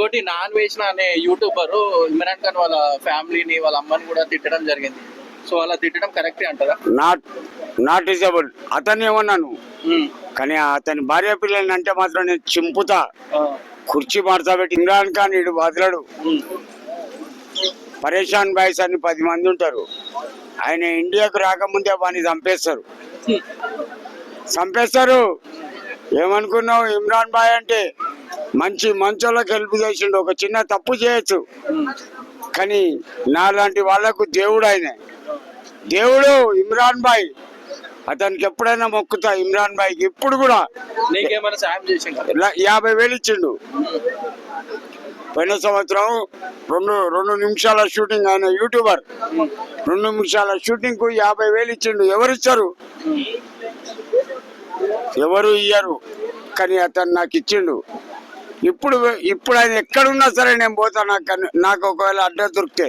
ఇంకోటి నాన్ వేసిన అనే యూట్యూబర్ ఇమ్రాన్ ఖాన్ వాళ్ళ ఫ్యామిలీని వాళ్ళ అమ్మని కూడా తిట్టడం జరిగింది. సో అలా తిట్టడం కరెక్టే అంటారా? నాట్ నాట్ డిజబుల్. అతన్ని ఏమన్నాను? కానీ అతని భార్య పిల్లల్ని అంటే మాత్రం నేను చింపుతా. కుర్చీ మార్చబెట్టి ఇమ్రాన్ ఖాన్ ఇడు వదలడు ఉమ్, పరేషాన్ బాయ్స్ అని పది మంది ఉంటారు. ఆయన ఇండియాకు రాకముందే వాడిని చంపేస్తారు. చంపేస్తారు. ఏమనుకున్నావు? ఇమ్రాన్ బాయ్ అంటే మంచి మంచోళ్ళకి హెల్ప్ చేసిండు. ఒక చిన్న తప్పు చేయొచ్చు. కానీ నాలాంటి వాళ్ళకు దేవుడు ఆయన. దేవుడు ఇమ్రాన్ బాయ్ అతనికి ఎప్పుడైనా మొక్కుతా ఇమ్రాన్ బాయ్కి ఇప్పుడు కూడా యాభై వేలు ఇచ్చిండు. పోయిన సంవత్సరం రెండు రెండు నిమిషాల షూటింగ్ ఆయన యూట్యూబర్. రెండు నిమిషాల షూటింగ్కు యాభై వేలు ఇచ్చిండు. ఎవరు ఇచ్చారు? ఎవరు ఇయ్యరు. కానీ అతను నాకు ఇచ్చిండు. ఇప్పుడు ఇప్పుడు ఆయన ఎక్కడున్నా సరే నేను పోతా. నాకు నాకు ఒకవేళ అడ్డ దొరికితే.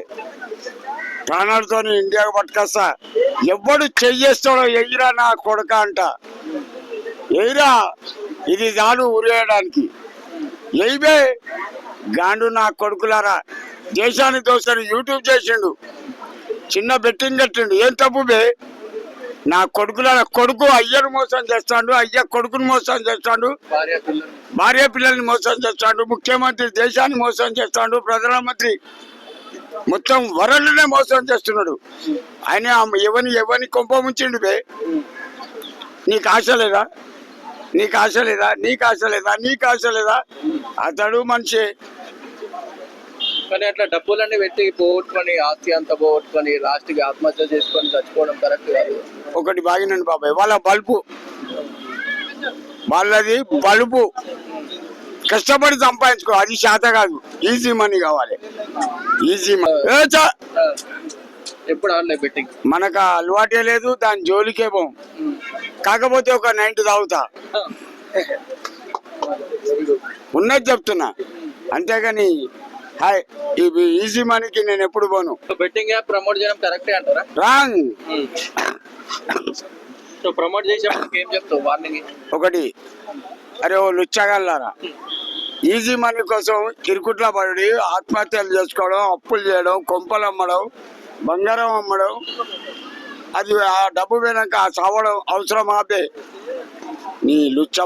ప్రాణాలతో ఇండియాకు పట్టుకొస్తా. ఎవడు చెయ్యేస్తాడో ఎయిరా నా కొడుక అంట. ఎయిరా ఇది చాలు ఉరేయడానికి ఎయిబే గాండు నా కొడుకులారా. దేశానికి దోస్తారు యూట్యూబ్ చేసిండు. చిన్న బెట్టింగ్ కట్టిండు. ఏం తప్పు బే? నా కొడుకులారా కొడుకు అయ్యను మోసం చేస్తాడు అయ్య కొడుకుని మోసం చేస్తాడు భార్య పిల్లలు. భార్య పిల్లల్ని మోసం చేస్తాడు ముఖ్యమంత్రి దేశాన్ని మోసం చేస్తాడు ప్రధానమంత్రి మొత్తం వరల్డ్నే మోసం చేస్తున్నాడు. ఆయన ఎవని ఎవని కొంప ముంచిండు బే? నీకు ఆశ లేదా? నీకు ఆశ లేదా? నీకు ఆశ లేదా? నీకు ఆశ లేదా? అతడు మనిషి. కానీ అట్లా డబ్బులన్నీ పెట్టి పోగొట్టుకొని ఆస్తి అంతా పోగొట్టుకొని లాస్ట్కి ఆత్మహత్య చేసుకొని చచ్చిపోవడం కరెక్ట్ కాదు. ఒకటి బాగినండి బాబాయ్. వాళ్ళ బల్బు. వాళ్ళది బల్బు. కష్టపడి సంపాదించుకో. అది శాత కాదు. ఈజీ మనీ కావాలి. ఈజీ మనీ ఎప్పుడు ఆడలే బెట్టింగ్ మనకు అలవాటే లేదు దాని జోలికే పోం. కాకపోతే ఒక నైన్టీ తాగుతా. ఉన్నది చెప్తున్నా. అంతేగాని హాయ్. ఇవి ఈజీ మనీకి నేను ఎప్పుడు పోను. బెట్టింగ్ యాప్ ప్రమోట్ చేయడం కరెక్టే అంటారా? రాంగ్ సో ప్రమోట్ చేసేవాళ్ళకి ఏం చెప్తావు? వార్నింగ్ ఒకటి. అరే ఓ లుచ్చగల్లారా? ఈజీ మనీ కోసం కిరుకుట్ల పడి ఆత్మహత్యలు చేసుకోవడం అప్పులు చేయడం కొంపలు అమ్మడం బంగారం అమ్మడం అది ఆ డబ్బు పోయినాక ఆ చావడం అవసరం ఆపే నీ లుచ్చ